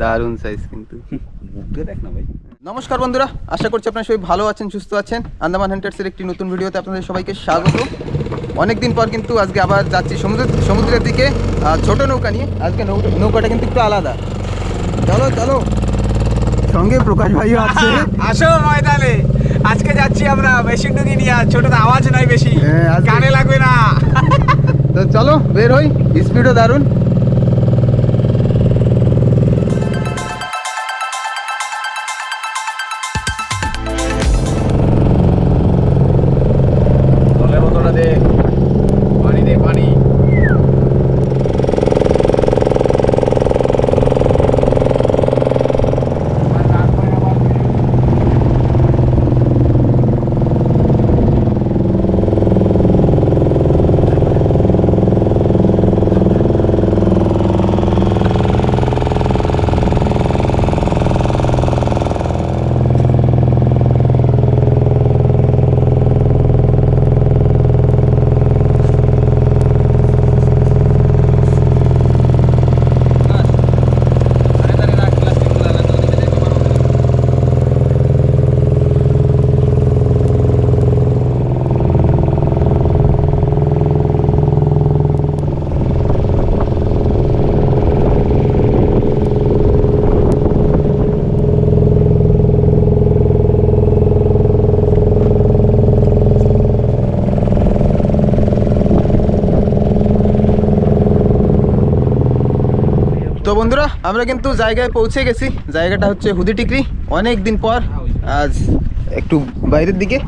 দারুণ সাইজ কিন্তু। দেখ না ভাই। নমস্কার বন্ধুরা আশা করছি আপনারা সবাই ভালো আছেন সুস্থ আছেন। আন্দামান হান্টার্সের একটি নতুন ভিডিওতে আপনাদের সবাইকে স্বাগত। অনেকদিন পর কিন্তু আজকে আবার যাচ্ছি সমুদ্র সমুদ্রের দিকে ছোট নৌকা নিয়ে। আজকে নৌকাটা কিন্তু একটু আলাদা। চলো চলো। সঙ্গে প্রকাশ ভাইও আছে। আসো ময়দানে। আজকে যাচ্ছি আমরা বেশি ডুগি নিয়ে ছোট আওয়াজ নাই বেশি। হ্যাঁ, কানে লাগবে না। তো চলো বের হই। স্পিডও দারুণ জলের বোতলটা দে পানি দে পানি তো বন্ধুরা আমরা কিন্তু জায়গায় পৌঁছে গেছি। জায়গাটা হচ্ছে হুদিটিকরি অনেক দিন পর আজ একটু বাইরের দিকে।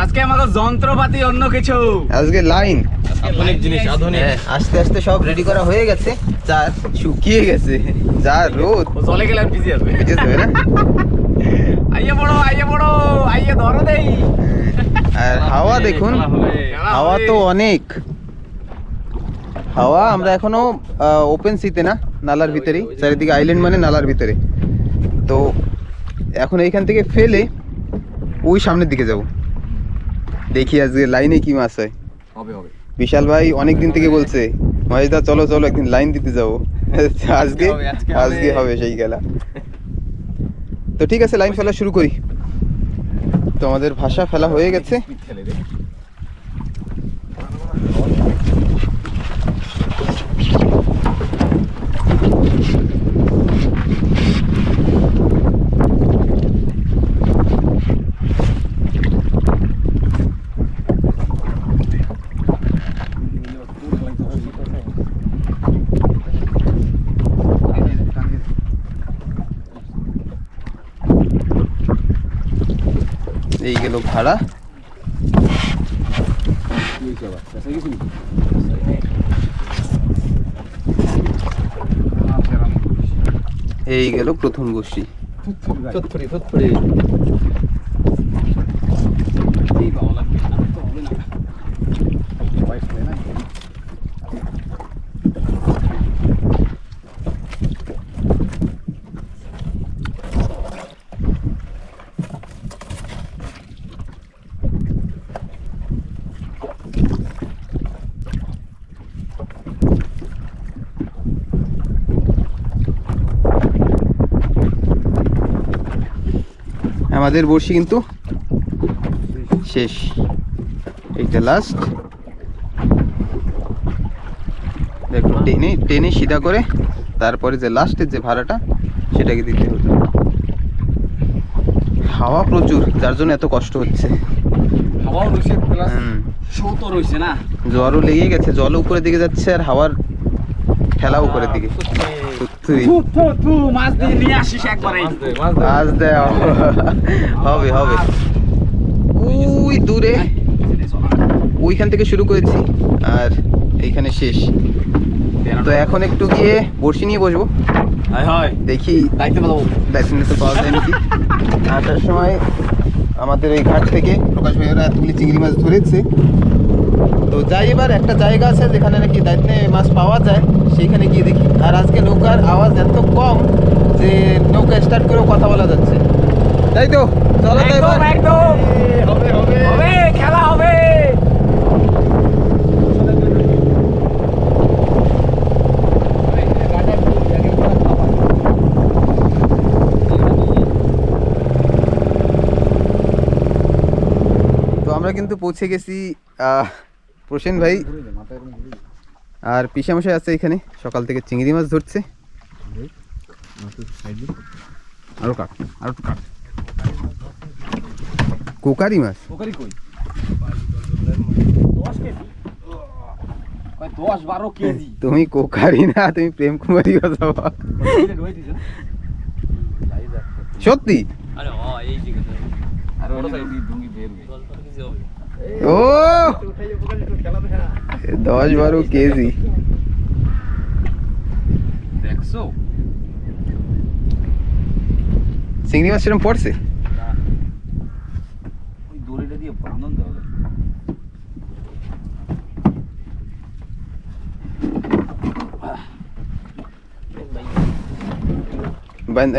আজকে আমাদের যন্ত্রপাতি অন্য কিছু। আজকে লাইন। আধুনিক জিনিস আধুনিক। হ্যাঁ আস্তে আস্তে সব রেডি করা হয়ে গেছে। যা শুকিয়ে গেছে যা রোদ। চলে গেলে আসবে বুঝেছ না? আইয়ে বড় আইয়ে বড় আইয়ে ধরো দেই। আর হাওয়া দেখুন হাওয়া তো অনেক। হাওয়া আমরা এখনও ওপেন সিতে না। নালার ভিতরেই চারিদিকে আইল্যান্ড মানে নালার ভিতরে। তো এখন এইখান থেকে ফেলে ওই সামনের দিকে যাব। দেখি আজকে লাইনে কি মাছ হয়। হবে হবে। বিশাল ভাই অনেক দিন থেকে বলছে মহেশদা চলো চলো একদিন লাইন দিতে যাব। আজকে আজকে হবে। সেই খেলা। তো ঠিক আছে লাইন ফেলা শুরু করি। তো আমাদের ভাষা ফেলা হয়ে গেছে খেলে দে এই গেল ভাড়া। এই গেল প্রথম গোষ্ঠী থুতফুরি থুতফুরি এই বাবা লাগবে না তো হবে না সবাই খেলে না আমাদের বড়শি কিন্তু শেষ। এইটা লাস্ট দেখো টেনে টেনে সিধা করে তারপরে যে লাস্টের যে ভাড়াটা সেটাকে দিতে হবে। হাওয়া প্রচুর যার জন্য এত কষ্ট হচ্ছে। জ্বরও লেগে গেছে জল উপরের দিকে যাচ্ছে আর হাওয়ার ঠেলা উপরের দিকে। থু মাছ দিয়ে নিয়ে আসিস একবারে আজ দেওয়া হবে হবে। ওই দূরে। ওইখান থেকে শুরু করেছি আর এইখানে শেষ। তো এখন একটু গিয়ে বড়শি নিয়ে বসবো। হায় হায় দেখি লাইসেন্স তো পাওয়া যায় নাকি? আসার সময় আমাদের এই ঘাট থেকে প্রকাশ ভাইয়েরা এতগুলি চিংড়ি মাছ ধরেছে। তো যাই এবার একটা জায়গা আছে যেখানে নাকি দায়িত্বে মাছ পাওয়া যায় সেইখানে গিয়ে দেখি। আর আজকে নৌকার আওয়াজ এত কম যে নৌকা স্টার্ট করেও কথা বলা যাচ্ছে তাই তো? চলো খেলা হবে। আমরা কিন্তু পৌঁছে গেছি প্রসেন ভাই। আর পিসামশাই আছে এখানে সকাল থেকে চিংড়ি মাছ ধরছে। আরও কাট আরও কাট। কোকারি মাছ? পোকারি কই? তুমি কোকারি না তুমি প্রেম কুমারী কথা বল। সত্যি? আরে ও এই দিকে তো আর ওই ডুঙ্গি ডুঙ্গি বের হয়ে জল টল কিছু হবে ও! দশ বারো কেজি। দেখছ? চিংড়ি মাছ সেরকম পড়ছে? দড়িটা দিয়ে বাঁধন দেওয়া যায়।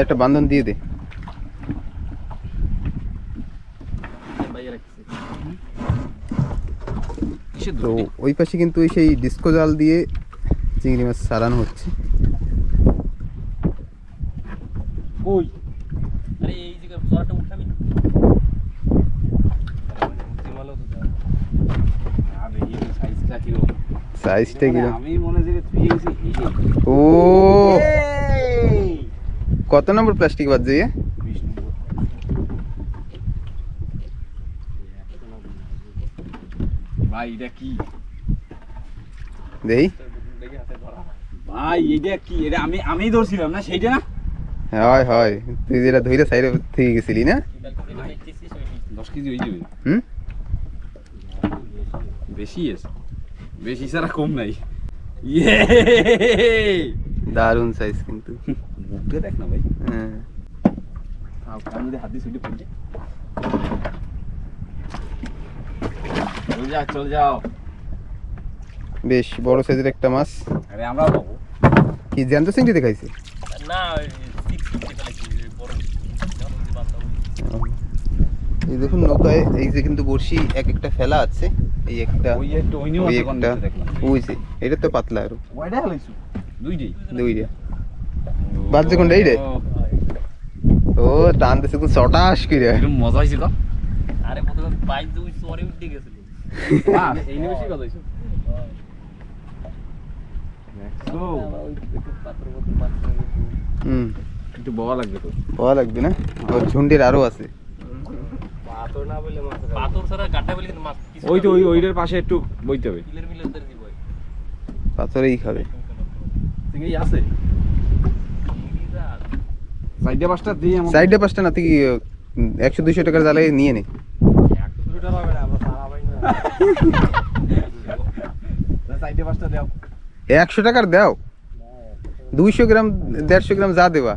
একটা বান্ধন দিয়ে দে বাইরে রাখছি কিসের তো ওই পাশে কিন্তু ওই সেই ডিস্কো জাল দিয়ে চিংড়ি মাছ সারানো হচ্ছে। কই? আরে এই উঠাবি সাইজটা মানে আমি মনে গেছি ও! কত নম্বর প্লাস্টিক বাদ ইয়ে বিশ নম্বর। ভাই এটা কি? দেই। ভাই এটা কি? এটা আমি আমি ধরছিলাম না সেইটা না? হয় হয়। তুই যেটা ধইরা সাইডে থেকে গেছিলি না? কালকে যেটা দেখতেছিস ওই দশ কেজি হয়ে যাবে। হুম? বেশি আছে। বেশি ছাড়া কম নাই। ইয়ে! দারুণ সাইজ কিন্তু। মুখটা দেখ না ভাই। হ্যাঁ। হাত দিয়ে সুইটে পড়ছে যা চল যাও। বেশ বড় সাইজের একটা মাছ। আরে আমরা পাবো। কি জ্যান্ত চিংড়ি দেখাইছে না এই দেখুন নৌকায় এই যে কিন্তু বড়শি এক একটা ফেলা আছে এই একটা ওই একটা ওই নিউ ওই আছে একটা ওই যে এটা তো পাতলা আরও। ওইটা হলাইছো দুইটাই দুইটা। বাজছে কোনটা এই রে? ও টানতেছে করে মজা হয়েছিল আরে প্রথমে বাইক দুই সরে উঠে গেছিল। এই নিমেষই কথা হয়েছে পাত্র মতো মাছ হুম। একটু বড় লাগবে তো। পাওয়া লাগবে না? ওর ঝুন্ডের আরও আছে। পাথর না বলে মাছ পাথর ছাড়া কাটা বলে কিন্তু মাছ ওই তো ওই ওইটার পাশে একটু বইতে হবে। মিলের মিলের দিব। পাথরেই খাবে। চিংড়ি আছে। সাইডে পাঁচটা দিয়ে সাইডে পাঁচটা না তুই একশো দুইশো টাকার জালে নিয়ে নে। সাইডে পাঁচটা দাও একশো টাকার দাও। দুইশো গ্রাম, দেড়শো গ্রাম যা দেবা।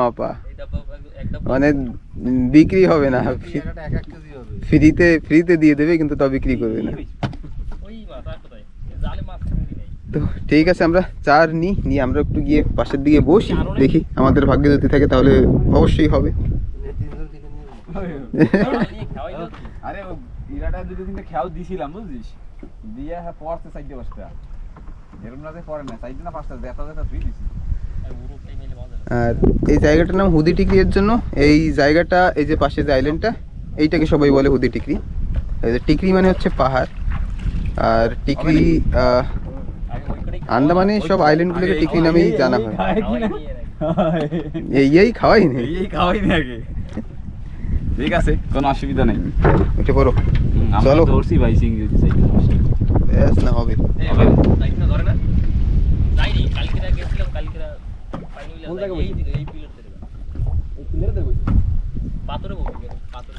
মাপা। মানে বিক্রি হবে না। ফ্রিতে ফ্রিতে দিয়ে দেবে, কিন্তু তা বিক্রি করবে না। তো ঠিক আছে আমরা চার নিই নিয়ে আমরা একটু গিয়ে পাশের দিকে বসি দেখি আমাদের ভাগ্যে যদি থাকে তাহলে অবশ্যই হবে। আরে ইরাটা দুটো তিনটে খেয়াল দিছিলাম বুঝছিস? দিয়ে হ্যাঁ পড়তে সাইডে পাঁচটা এরকম না যে পড়ে না সাইডে না পাঁচটা জেতা জেতা তুই দিছিস। আর এই জায়গাটার নাম হুদি টিকরি এর জন্য এই জায়গাটা এই যে পাশে যে আইল্যান্ডটা এইটাকে সবাই বলে হুদি টিকরি। টিকরি মানে হচ্ছে পাহাড়। আর টিকরি আহ, আগে ওই করেই আন্দামানে সব আইল্যান্ডগুলোকে টিকরি নামেই জানা হয়। এই এই খাওয়াই নেই? এই খাওয়াই না আগে। ঠিক আছে কোনো অসুবিধা নেই। উঠে পড়ো চলো। ধরছি ভাই সিংড়ি যদি সাইডে ব্যাস না হবে। এই তাই না ধরে না? যাইনি, কালকে না গেছিলাম, কালকে না পাইনি বলে কোন যাই- জায়গায় এই এই পিলার ধরে পাথরে বলব, পাথরে।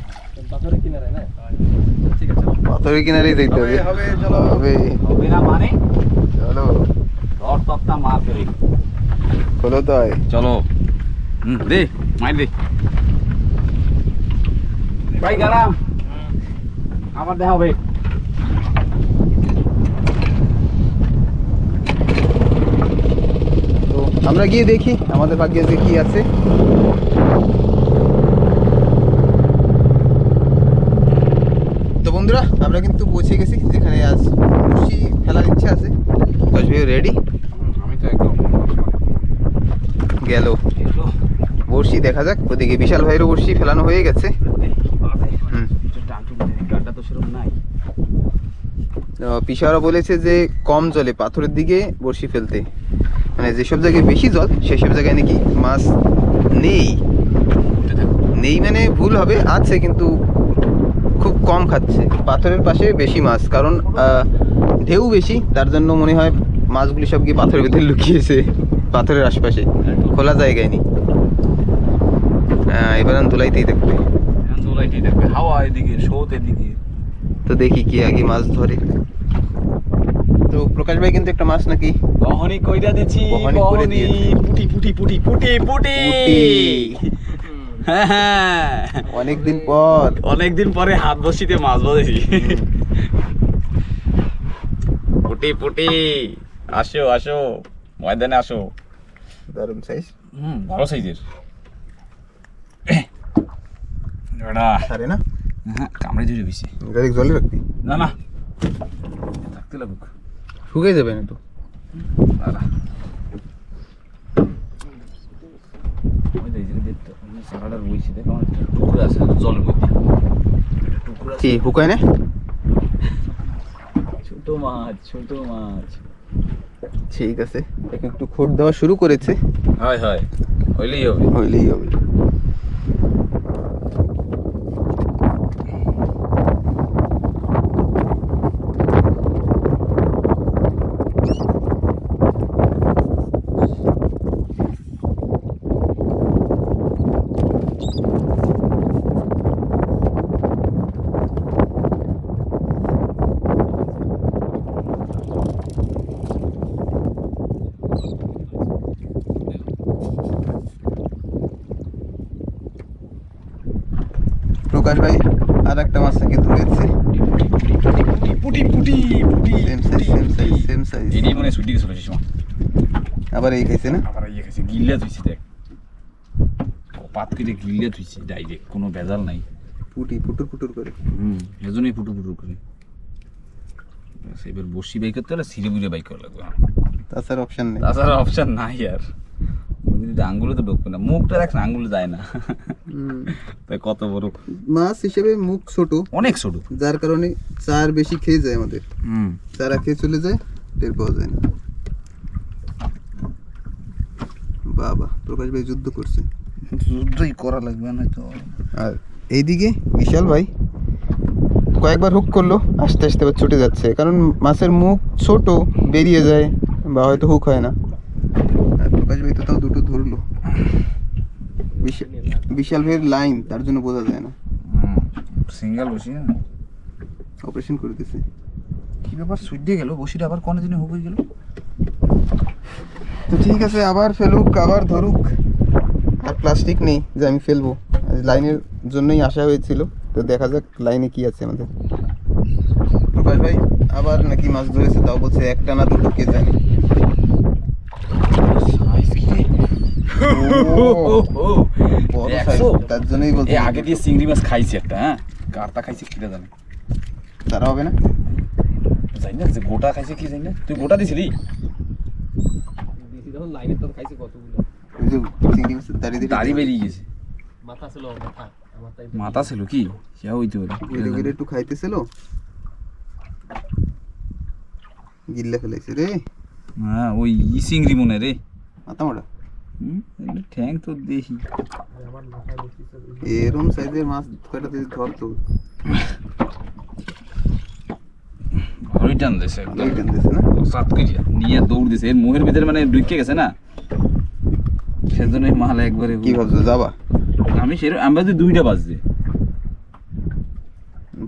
ঠিক আছে। পাথরের কিনারে যাইতে হবে হবে। হবে না মানে? চলো ধর তত্তা মার করে খোলো তো চলো। হুম দে মার দে। ভাই গেলাম। আবার দেখা হবে। তো আমরা গিয়ে দেখি আমাদের ভাগ্যে যে কি আছে। তো বন্ধুরা আমরা কিন্তু পৌঁছে গেছি যেখানে আজ খুশি ফেলার ইচ্ছা আছে। ভাই রেডি আমি তো একদম গেল। বড়শি দেখা যাক ওদিকে বিশাল ভাইয়েরও বড়শি ফেলানো হয়ে গেছে। পিসারা বলেছে যে কম জলে পাথরের দিকে বড়শি ফেলতে। মানে যেসব জায়গায় বেশি জল সেসব জায়গায় নাকি মাছ নেই। নেই মানে ভুল হবে আছে কিন্তু খুব কম খাচ্ছে। পাথরের পাশে বেশি মাছ কারণ আহ, ঢেউ বেশি তার জন্য মনে হয় মাছগুলি সব গিয়ে পাথরের ভিতরে লুকিয়েছে পাথরের আশপাশে। খোলা জায়গায় নেই। আহ, এবার থাকবে। দোলাইটি দেখবে হাওয়া এদিকে স্রোত এদিকে। তো দেখি কি আগে মাছ ধরে। তো প্রকাশ ভাই কিন্তু একটা মাছ নাকি? বহনি কইরা দিছি বহনি। পুটি পুটি পুটি পুটি পুটি। হ্যাঁ হ্যাঁ। অনেকদিন পর। অনেকদিন পরে হাত বসিতে মাছ ধরেছি পুটি পুটি। আসো আসো ময়দানে আসো। দারুণ সাইজ হুম ভালো সাইজের ওটা সারে না? হ্যাঁ কামড়ে ধরে বেশি গাড়ি জলে রাখবি? না না। থাকতে লাগুক। শুকিয়ে যাবে না তো। টুকরো আছে জলের মধ্যে টুকরো কি হুকায় না? ছোট মাছ ছোট মাছ। ঠিক আছে। একে একটু খোট দেওয়া শুরু করেছে। হয় হয়। হইলেই হবে। হইলেই হবে প্রকাশ ভাই আর একটা মাছ নাকি ধরেছে পুটি পুটি পুটি same size same size same size এটাই মনে ছুটি গেছিল সে সময় আবার এই খাইছে না আবার ইয়ে তুইছি দেখ। পাত কেটে গিল্লা তুইছি ডাইরেক্ট কোনো ভেজাল নাই। পুটি পুটুর পুটুর করে। হুম এজন্যই পুটু পুটু করে। এবার বসি বাইক করতে হলে সিঁড়ি বুড়ে বাইক করা লাগবে। তাছাড়া অপশন নেই। তাছাড়া অপশন নাই আর। যদি আঙ্গুলে তো ঢুকবে না মুখটা রাখছে আঙ্গুলে যায় না। তাই কত বড়। মাছ হিসেবে মুখ ছোট। অনেক ছোট। যার কারণে চার বেশি খেয়ে যায় আমাদের। হুম। চারা খেয়ে চলে যায় টের পাওয়া যায় না। বাবা প্রকাশ ভাই যুদ্ধ করছে। যুদ্ধই করা লাগবে না তো। আর এইদিকে বিশাল ভাই কয়েকবার হুক করল আস্তে আস্তে আবার ছুটে যাচ্ছে। কারণ মাছের মুখ ছোট বেরিয়ে যায় বা হয়তো হুক হয় না। আর প্রকাশ ভাই তো তাও দুটো ধরলো। বিশাল বিশাল ভাইয়ের লাইন তার জন্য বোঝা যায় না। সিঙ্গেল বসি না অপারেশন করে দিছে। কি ব্যাপার সুইট দিয়ে গেল বসিটা আবার কোন দিনে হয়ে গেল। তো ঠিক আছে আবার ফেলুক আবার ধরুক। আর প্লাস্টিক নেই যে আমি ফেলব। লাইনের জন্যই আসা হয়েছিল তো দেখা যাক লাইনে কি আছে আমাদের। প্রকাশ ভাই আবার নাকি মাছ ধরেছে তাও বলছে একটা না দুটো কে জানি। তার জন্যই বলছি। আগে দিয়ে চিংড়ি মাছ খাইছি একটা হ্যাঁ? কারটা খাইছি কিটা জানি। তারা হবে না? জানি না যে গোটা খাইছে কি জানি না। তুই গোটা দিছিলি? যখন লাইনের তখন খাইছে কতগুলো? দাড়ি বেরিয়ে গেছে। মাথা ছিল মাথা। আমার তাই মাথা ছিল কি? সে হইতে পারে একটু খাইতেছিল। গিল্লা ফেলাইছে রে। হ্যাঁ ওই চিংড়ি মনে রে। মাথা মোটা। হুম, ঠ্যাং তো দেখি এরম সাইজের মাছ কয়টা ধরতো টান দিছে না? সাত কেজি। নিয়ে দৌড় দিছে। এর মুহের ভিতরে মানে ঢুকে গেছে না? সেজন্য এই একবারে কি ভাবছ যাবা? আমি সেরকম আমি ভাবছি দুইটা বাজছে।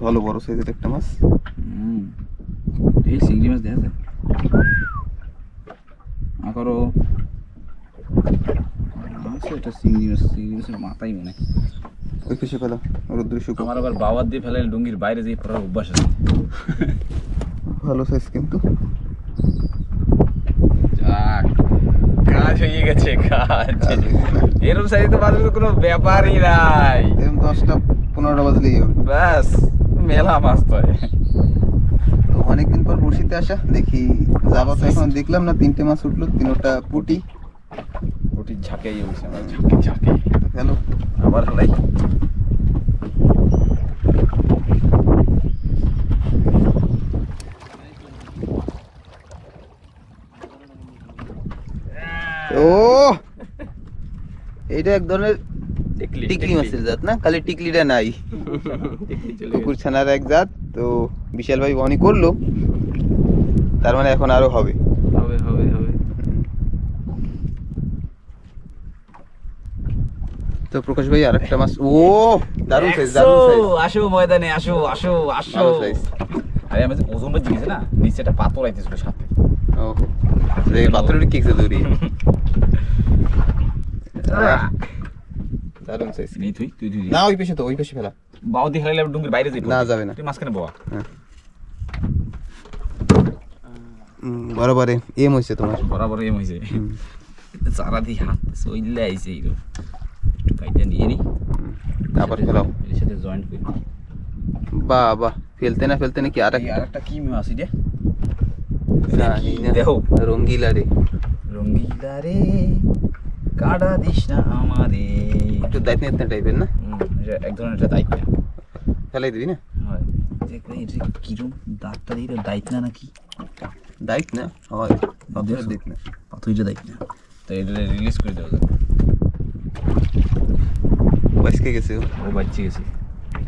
ভালো বড় সাইজের একটা মাছ। হুম। এই চিংড়ি মাছ দেখা যায়। আকারও এটা চিংড়ি মাছ। চিংড়ি মাছের মাথাই মনে হয়। ওই ফেলা রোদ্র শুকো। আমার আবার বাবার দিয়ে ফেলে ডুঙ্গির বাইরে যেয়ে পড়ার অভ্যাস আছে। ভালো সাইজ কিন্তু। যাক কাজ হয়ে গেছে কাজ। এরকম সাইজ তো বাজারে কোনো ব্যাপারই নাই। এরকম দশটা পনেরোটা ব্যাস মেলা মাছ তো অনেকদিন পর বড়শিতে আসা দেখি যাব তো এখন। দেখলাম না তিনটে মাছ উঠল তিনোটা পুটি। ওটি ঝাঁকেই হয়েছে আমরা ঝাঁকে ঝাঁকে। গেল। আবার হালাই ও এটা এক ধরনের টিকলি মাছের জাত না? খালি টিকলিটা নাই। কুকুর ছানার এক জাত তো বিশাল ভাই বনি করল। তার মানে এখন আরও হবে। হবে হবে হবে। তো প্রকাশ ভাই আরেকটা মাছ। ও দারুণ সাইজ দারুণ সাইজ আসো ময়দানে আসো আসো আসো। আরে আমি যে ওজনটা জিনিস না নিচে একটা পাথর আইতেছিল সাথে। ও এই পাথরের কি আছে দূরে দারুণ সাইজ নেই তুই তুই তুই না ওই পেশে তো ওই পেশে ফেলা। বাউ দিয়ে হারাইলে ডুঙ্গির বাইরে যাই না, যাবে না। তুই মাঝখানে বাবা হুম, বরাবরে এম হয়েছে তোমার। বরাবর এম হুম। চারা দিয়ে হাত সইলে আইছে এইরকম। একটু কাইটা নিয়ে নি। আবার ফেলাও। এর সাথে জয়েন্ট করি। বাহ বাহ ফেলতে না ফেলতে নাকি আর এই আরেকটা কি মাছ না। দেখো রঙ্গিলা রে রঙ্গিলা রে কাটা দিস না আমারে। একটু দায়িত্ব নিতে টাইপের না? এক ধরনের একটা দায়িত্ব। ফেলাই দিবি না? হয়। কিরম দাঁতটা দিয়ে দায়িত্ব না নাকি? দায়িত্ব না? হয়। পাথরের দিক না। দায়িত্ব না। তো এটা রিলিজ করে দেওয়া যাবে গেছে ও। ও গেছে।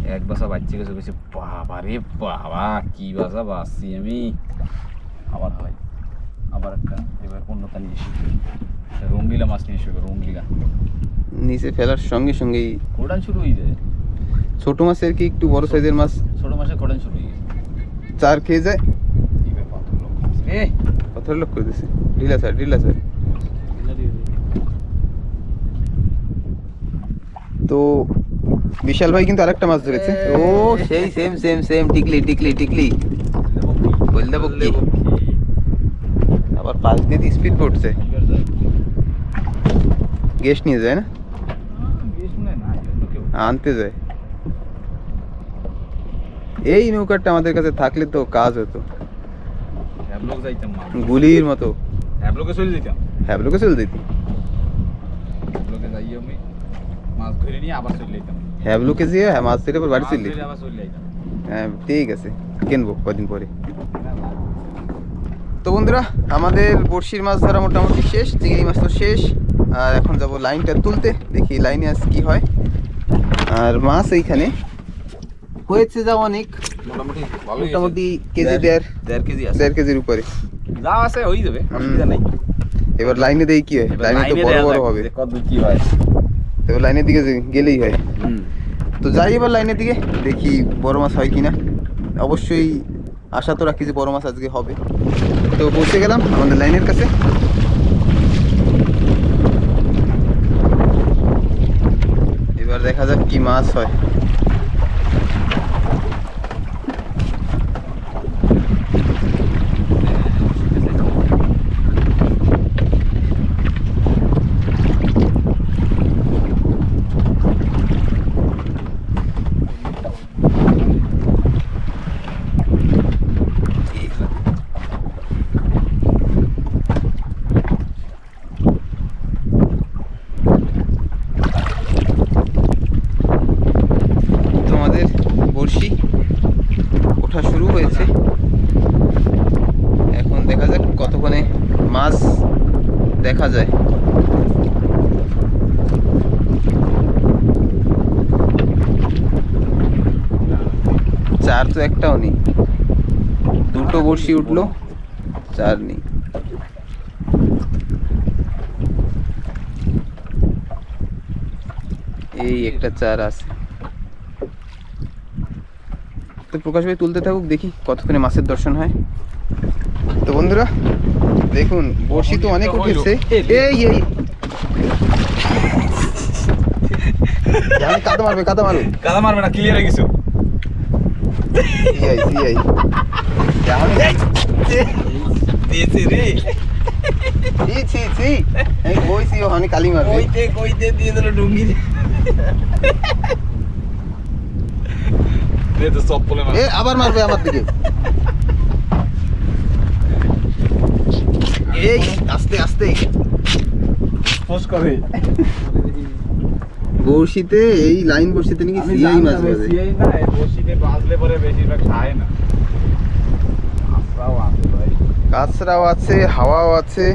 এক বাসা বাচ্চা গেছে বলছে বাবা রে বাবা কি বাসা বাসছি আমি। আবার হয়। আবার একটা এবার অন্যটা নিয়ে এসে। রঙ্গিলা মাছ নিয়ে এসে রঙ্গিলা নিচে ফেলার সঙ্গে সঙ্গেই কোটান শুরু হয়ে যায়? ছোট মাছের কি একটু বড় সাইজের মাছ? ছোট মাসে কোটান শুরু হয়ে যায়। চার খেয়ে যায়? পাথর লোক এ! পাথরের লোক করে দিছে। ঢিলা স্যার ঢিলা স্যার। তো বিশাল ভাই কিন্তু আরেকটা মাছ ধরেছে। ও সেই সেম সেম সেম টিকলি টিকলি টিকলি। বলদা বকলি আবার পাশ দিয়ে স্পিড পড়ছে। গেস্ট নিয়ে যায় না? আনতে যায়। এই নৌকাটা আমাদের কাছে থাকলে তো কাজ হতো। গুলির মতো। হ্যাবলকে চলে যেতাম। হ্যাবলোকে চলে দিতি হ্যাবলকে যাই আমি। মাছ ধরে নিয়ে আবার চলে যেতাম। হ্যাবলোকে যেয়ে হ্যাঁ মাছ ধরে বাড়ি মাছ চললি আবার চলে যেতাম হ্যাঁ ঠিক আছে। কিনবো কদিন পরে। তো বন্ধুরা আমাদের বড়শির মাছ ধরা মোটামুটি শেষ চিংড়ি মাছ তো শেষ। আর এখন যাব লাইনটা তুলতে দেখি লাইনে আজ কি হয়। আর মাছ এইখানে। হয়েছে যা অনেক। মোটামুটি কেজি দেড় দেড় কেজি দেড় কেজির উপরে। যা আছে হয়ে যাবে অসুবিধা নাই। এবার লাইনে দেই কি হয়? লাইনে তো বড় বড় হবে। কত কি হয়। এবার লাইনের দিকে গেলেই হয়। তো যাই এবার লাইনের দিকে দেখি বড় মাছ হয় কিনা। অবশ্যই আশা তো রাখি যে বড় মাছ আজকে হবে। তো পৌঁছে গেলাম আমাদের লাইনের কাছে এবার দেখা যাক কি মাছ হয় তোমাদের বড়শি ওঠা শুরু হয়েছে এখন দেখা যাক কতক্ষণে মাছ দেখা যায় চার তো একটাও নেই। দুটো বড়শি উঠল চার নেই। এই একটা চার আছে। তো প্রকাশ ভাই তুলতে থাকুক দেখি কতক্ষণে মাছের দর্শন হয়। তো বন্ধুরা দেখুন বড়শি তো অনেক উঠেছে। এই এই। কাদা মারবে কাদা মারবে। কাদা মারবে না ক্লিয়ার হয়ে গেছো। ছি ছি ছি ওখানে কালি মারবে কইতে কইতে দিয়ে দিল ডুঙ্গি দে তো সব বলে এ আবার মারবে আমার দিকে এই আস্তে আস্তে। ফোস করে বড়শিতে এই লাইন বড়শিতে নাকি সিআই মাছ বাজে। CI না বড়শিতে বাজলে পরে বেশিরভাগ খায় না। আশরাও আছে ভাই। কাঁচরাও আছে হাওয়াও আছে।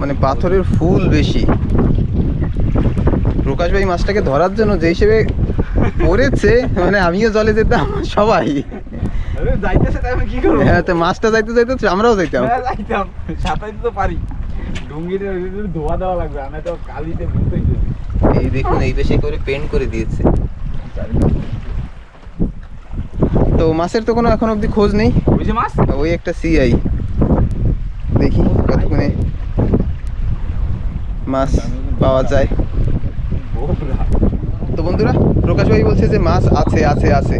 মানে পাথরের ফুল বেশি। প্রকাশ ভাই মাছটাকে ধরার জন্য যে হিসেবে পড়েছে মানে আমিও জলে যেতাম সবাই। যাইতেছে কি করব? হ্যাঁ তো মাছটা যাইতে যাইতে আমরাও যাইতাম। হ্যাঁ, যাইতাম। সাঁতাইতে তো পারি। ডুঙ্গিতে ধোয়া দেওয়া লাগবে আমি তো কালিতে বুঝতেই এই দেখুন এই দেশে করে পেন্ট করে দিয়েছে। তো মাছের তো কোনো এখন অবধি খোঁজ নেই। ওই যে মাছ? ওই একটা সিআই দেখি কতক্ষণে মাছ পাওয়া যায়। তো বন্ধুরা প্রকাশ ভাই বলছে যে মাছ আছে। আছে আছে।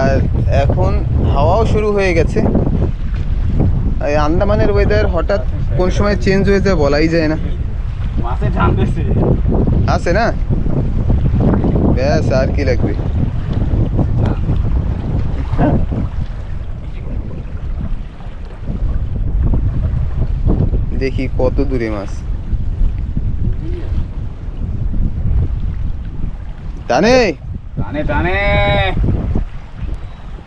আর এখন হাওয়াও শুরু হয়ে গেছে। আন্দামানের ওয়েদার হঠাৎ কোন সময় চেঞ্জ হয়ে যায় বলাই যায় না। আছে না? ব্যাস আর কি লাগবে? দেখি কত দূরে মাছ। টানে! টানে টানে।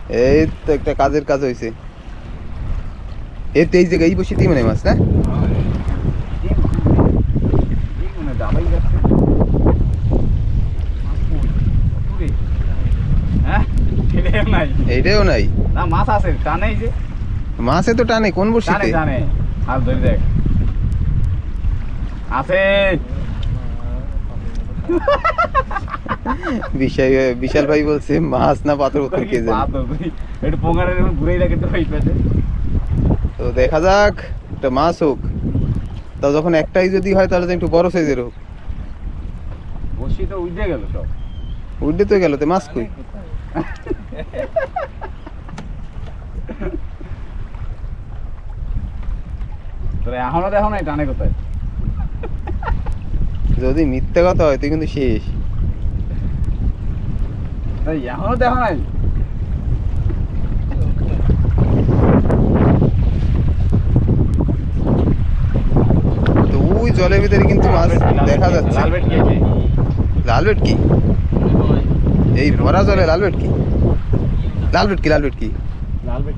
এই তো একটা কাজের কাজ হয়েছে এই তো এই বসে মানে মাছ না মনে হয়? হ্যাঁ আছে বিশাল ভাই বলছে মাছ না পাথর কে জানে পাথর, পোঙারের এরকম ঘুরেই রাখে তো পাশে তো দেখা যাক একটা মাছ হোক। তা যখন একটাই যদি হয় তাহলে একটু বড় সাইজের হোক। বসি তো উঠে গেল সব। উঠে তো গেল তো মাছ কই? তোর এখনও দেখো নাই টানে কোথায়? যদি মিথ্যে কথা হয় তুই কিন্তু শেষ। এখনও দেখো নাই তো ওই জলের ভিতরে কিন্তু মাছ দেখা যাচ্ছে। লাল বেট গিয়েছে লাল ভেটকি এই ভরা জলে লাল ভেটকি লাল ভেটকি লাল ভেটকি লাল বেট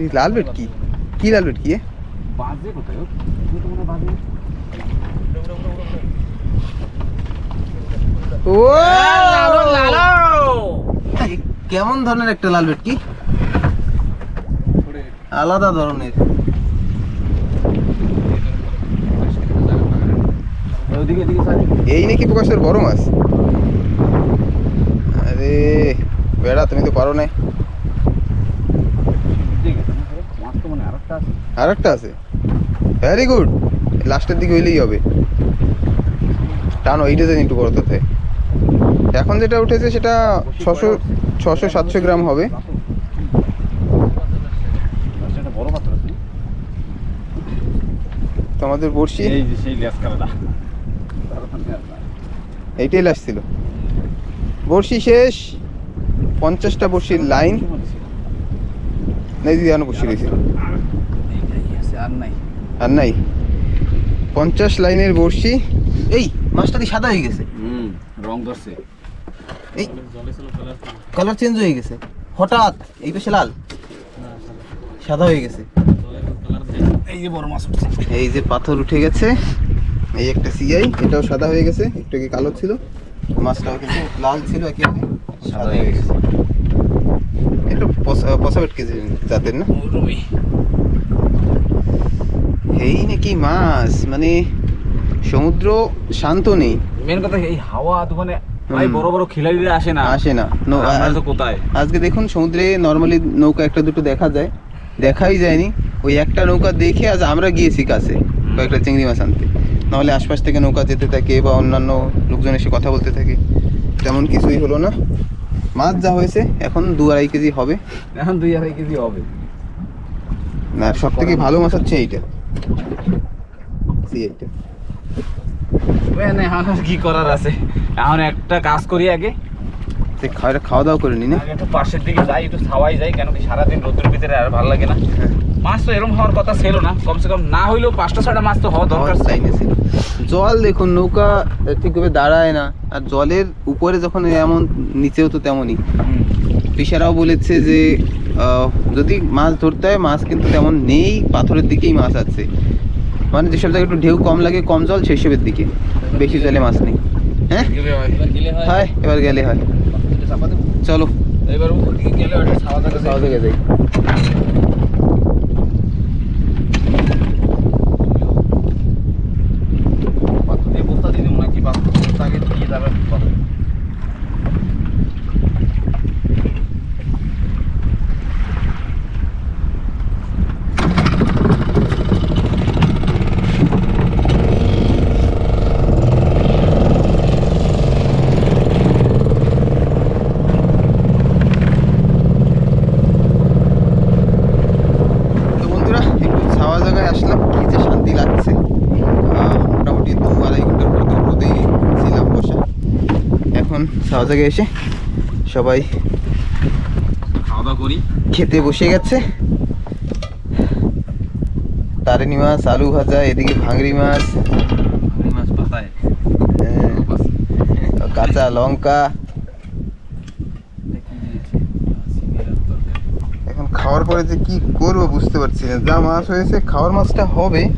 এই লাল ভেটকি কি লাল ভেটকি এ? বাজে ও? তুমি তো মনে হয় বাজে। ও! লালো লালো কেমন ধরনের একটা লাল ভেটকি আলাদা ধরনের ওদিকে এদিকে সাইড এই নাকি প্রকাশের বড় মাছ? আরে বেড়া তুমি তো পারো না আর একটা আছে। ভেরি গুড লাস্টের দিকে হইলেই হবে। টানো এইটা যেন একটু বড় তাতে। এখন যেটা উঠেছে সেটা ছশো ছশো সাতশো গ্রাম হবে। সেটা বড় তো আমাদের বড়শি? এই যে সেই লেস কালাটা এইটাই লাস্ট ছিল বড়শি শেষ পঞ্চাশটা বড়শির লাইন নেই দিদি আনো বড়শি রয়েছে আর নাই। আর নাই পঞ্চাশ লাইনের বড়শি এই মাছটা কি সাদা হয়ে গেছে? হুম রং ধরছে। এই কালার চেঞ্জ হয়ে গেছে। হঠাৎ এই পাশে লাল। সাদা হয়ে গেছে। এই যে বড় মাছ উঠছে। এই যে পাথর উঠে গেছে। এই একটা সিআই এটাও সাদা হয়ে গেছে একটু কি কালো ছিল? মাছটাও কিন্তু লাল ছিল একেবারে সাদা হয়ে গেছে। একটু পসাবেট কেজি জাতের না? এই নাকি মাছ মানে সমুদ্র শান্ত নেই। মেন কথা এই হাওয়া দোকানে ভাই বড় বড় খিলাড়িরা আসে না। আসে না। কোথায়? আজকে দেখুন সমুদ্রে নর্মালি নৌকা একটা দুটো দেখা যায়। দেখাই যায়নি। ওই একটা নৌকা দেখে আজ আমরা গিয়েছি কাছে কয়েকটা চিংড়ি মাছ আনতে। নাহলে আশপাশ থেকে নৌকা যেতে থাকে বা অন্যান্য লোকজন এসে কথা বলতে থাকে। তেমন কিছুই হলো না। মাছ যা হয়েছে এখন দু আড়াই কেজি হবে। এখন দুই আড়াই কেজি হবে। না সব থেকে ভালো মাছ হচ্ছে এইটা। এইটা। কি করার আছে? এখন একটা কাজ করি আগে। সে খাওয়া খাওয়া দাওয়া করে নি না? একটু পাশের দিকে যাই একটু ছাওয়াই যাই কেন কি সারাদিন রোদ্রের ভিতরে আর ভালো লাগে না। মাছ তো এরকম হওয়ার কথা ছিল না কমসে কম না হইলেও পাঁচটা ছয়টা মাছ তো হওয়া দরকার হওয়ার চাইনি ছিল। জল দেখুন নৌকা ঠিকভাবে দাঁড়ায় না আর জলের উপরে যখন এমন নিচেও তো তেমনই। পিসারাও বলেছে যে যদি মাছ ধরতে হয় মাছ কিন্তু তেমন নেই পাথরের দিকেই মাছ আছে। মানে যেসব জায়গায় একটু ঢেউ কম লাগে কম জল সেসবের দিকে। বেশি জলে মাছ নেই। হ্যাঁ গেলে হয়। এবার গেলে হয় হয় এবার গেলে হয় চলো এবার উপর দিকে গেলে একটা ছাওয়া জায়গা খাওয়া যাই। থেকে যাই পাথর দিয়ে বস্তা দিয়ে দিবো নাকি পাথর বস্তা আগে দিয়ে তারপর পাথর দিব? তো বন্ধুরা একটু ছাওয়া জায়গায় আসলাম কি যে শান্তি লাগছে আহ, মোটামুটি দু আড়াই ঘণ্টার পর তো রোদেই ছিলাম বসা ছাওয়া জায়গায় এসে সবাই খাওয়া দাওয়া করি। খেতে বসে গেছে। তারেনি মাছ আলু ভাজা এদিকে ভাঙড়ি মাছ। আহ, কাঁচা লঙ্কা। এখন খাওয়ার পরে যে কি করব বুঝতে পারছি না। যা মাছ হয়েছে খাওয়ার মাছটা হবে।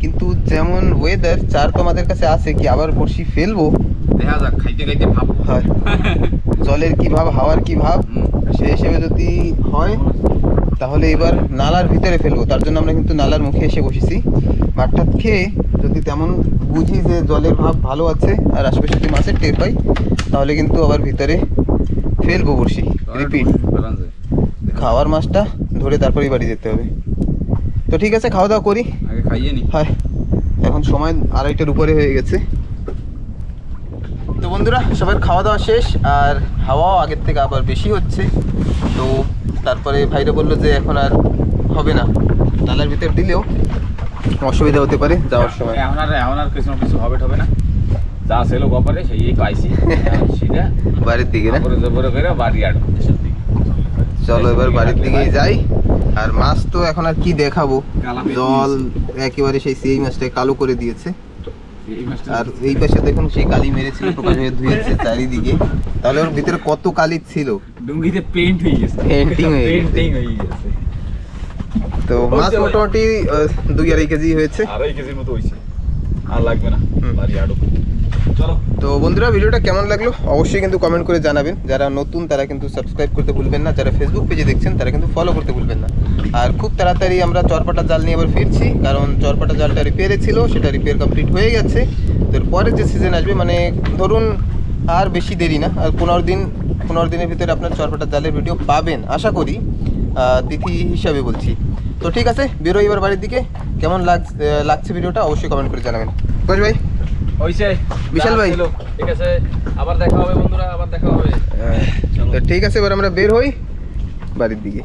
কিন্তু যেমন ওয়েদার চার তো আমাদের কাছে আছে কি আবার বড়শি ফেলব? দেখা যাক খাইতে খাইতে ভাব। হয়। জলের কি ভাব হাওয়ার কি ভাব? সেই হিসেবে যদি হয় তাহলে এবার নালার ভিতরে ফেলব। তার জন্য আমরা কিন্তু নালার মুখে এসে বসেছি। মাঠটা খেয়ে যদি তেমন বুঝি যে জলের ভাব ভালো আছে আর আশেপাশে যদি মাছের টের পাই তাহলে কিন্তু আবার ভিতরে ফেলব বসি রিপিট খাওয়ার মাছটা ধরে তারপরেই বাড়ি যেতে হবে। তো ঠিক আছে খাওয়া দাওয়া করি। আগে খাইয়ে নি। হয়। এখন সময় আড়াইটার উপরে হয়ে গেছে। তো বন্ধুরা সবার খাওয়া দাওয়া শেষ আর হাওয়াও আগের থেকে আবার বেশি হচ্ছে। তো তারপরে ভাইরা বলল যে এখন আর হবে না। নালার ভিতর দিলেও অসুবিধা হতে পারে যাওয়ার সময়। এখন আর এখন আর কিছু না কিছু হবে হবে না। যা ছিল কপালে সেই পাইছি। সেটা বাড়ির দিকে না? করে জবরে করে বাড়ি আড়ো চলো এবার বাড়ির দিকেই যাই। আর মাছ তো এখন আর কি দেখাবো? জল একেবারে সেই সেই মাছটা কালো করে দিয়েছে। আর এই পাশে দেখুন সেই কালি মেরেছিল প্রকাশ হয়ে ধুয়েছে চারিদিকে। তাহলে ওর ভিতরে কত কালি ছিল? ডুঙ্গিতে পেইন্ট হয়ে গেছে। হয়ে। পেইন্টিং হয়ে গেছে। তো মাছ মোটামুটি আহ, দুই আড়াই কেজি হয়েছে। আড়াই কেজির মতো হয়েছে। আর লাগবে না। বাড়ি আড়ো। চলো। তো বন্ধুরা ভিডিওটা কেমন লাগল? অবশ্যই কিন্তু কমেন্ট করে জানাবেন। যারা নতুন তারা কিন্তু সাবস্ক্রাইব করতে ভুলবেন না। যারা ফেসবুক পেজে দেখছেন তারা কিন্তু ফলো করতে ভুলবেন না। আর খুব তাড়াতাড়ি আমরা চরপাটা জাল নিয়ে আবার ফিরছি। কারণ চরপাটা জালটা রিপেয়ারে ছিল সেটা রিপেয়ার কমপ্লিট হয়ে গেছে। তো পরের যে সিজন আসবে মানে ধরুন আর বেশি দেরি না আর পনেরো দিন পনেরো দিনের ভিতরে আপনার চরপাটা জালের ভিডিও পাবেন। আশা করি তিথি হিসাবে বলছি। তো ঠিক আছে বেরোই এবার বাড়ির দিকে। কেমন লাগ লাগছে ভিডিওটা অবশ্যই কমেন্ট করে জানাবেন। কোচ ভাই। হইছে। বিশাল ভাই। ঠিক আছে আবার দেখা হবে বন্ধুরা আবার দেখা হবে। তো ঠিক আছে এবার আমরা বের হই বাড়ির দিকে।